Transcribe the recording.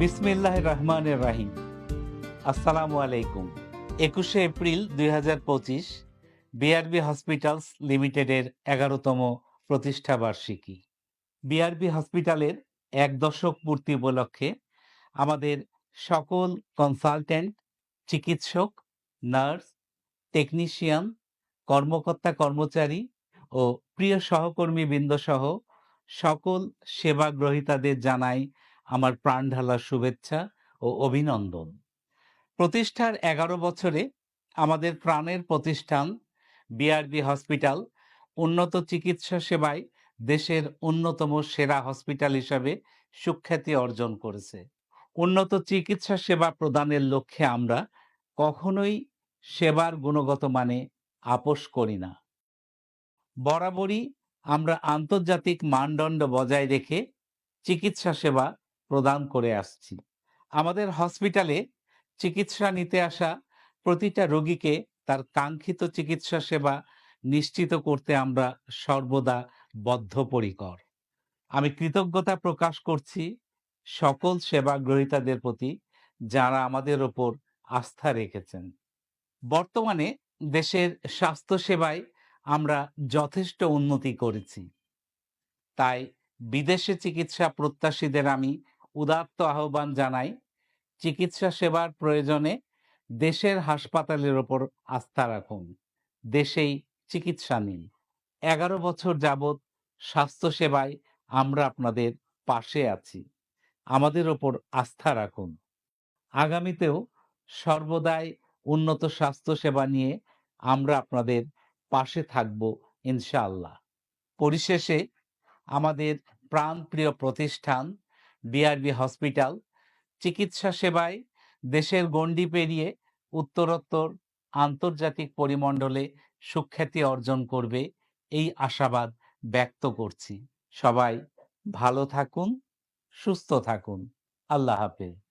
বিসমিল্লাহ রহমানের রাহিম আসসালামু আলাইকুম। একুশে এপ্রিল দুই হাজার পঁচিশ, বিআরবি হসপিটালস লিমিটেডের এগারোতম প্রতিষ্ঠা বার্ষিকী। বিআরবি হসপিটালের এক দশক পূর্তি উপলক্ষে আমাদের সকল কনসালটেন্ট, চিকিৎসক, নার্স, টেকনিশিয়ান, কর্মকর্তা কর্মচারী ও প্রিয় সহকর্মী বৃন্দসহ সকল সেবা গ্রহীতাদের জানাই আমার প্রাণ প্রাণঢালা শুভেচ্ছা ও অভিনন্দন। প্রতিষ্ঠার এগারো বছরে আমাদের প্রাণের প্রতিষ্ঠান বিআরবি হসপিটাল উন্নত চিকিৎসা সেবায় দেশের অন্যতম সেরা হসপিটাল হিসাবে সুখ্যাতি অর্জন করেছে। উন্নত চিকিৎসা সেবা প্রদানের লক্ষ্যে আমরা কখনোই সেবার গুণগত মানে আপোষ করি না। বরাবরই আমরা আন্তর্জাতিক মানদণ্ড বজায় রেখে চিকিৎসা সেবা প্রদান করে আসছি। আমাদের হসপিটালে চিকিৎসা নিতে আসা প্রতিটা রোগীকে তার কাঙ্ক্ষিত চিকিৎসা সেবা নিশ্চিত করতে আমরা সর্বদা বদ্ধপরিকর। আমি কৃতজ্ঞতা প্রকাশ করছি সকল সেবা গ্রহীতাদের প্রতি যারা আমাদের ওপর আস্থা রেখেছেন। বর্তমানে দেশের স্বাস্থ্য সেবায় আমরা যথেষ্ট উন্নতি করেছি। তাই বিদেশে চিকিৎসা প্রত্যাশীদের আমি উদাত্ত আহ্বান জানাই চিকিৎসা সেবার প্রয়োজনে দেশের হাসপাতালের ওপর আস্থা রাখুন। দেশেই চিকিৎসা নিন। এগারো বছর যাবৎ স্বাস্থ্য সেবায় আমরা আপনাদের পাশে আছি। আমাদের ওপর আস্থা রাখুন। আগামীতেও সর্বদাই উন্নত স্বাস্থ্য সেবা নিয়ে আমরা আপনাদের পাশে থাকব ইনশাআল্লাহ। পরিশেষে আমাদের প্রাণপ্রিয় প্রতিষ্ঠান বিআরবি হসপিটাল চিকিৎসা সেবায় দেশের গণ্ডি পেরিয়ে উত্তরোত্তর আন্তর্জাতিক পরিমণ্ডলে সুখ্যাতি অর্জন করবে এই আশাবাদ ব্যক্ত করছি। সবাই ভালো থাকুন, সুস্থ থাকুন। আল্লাহ হাফেজ।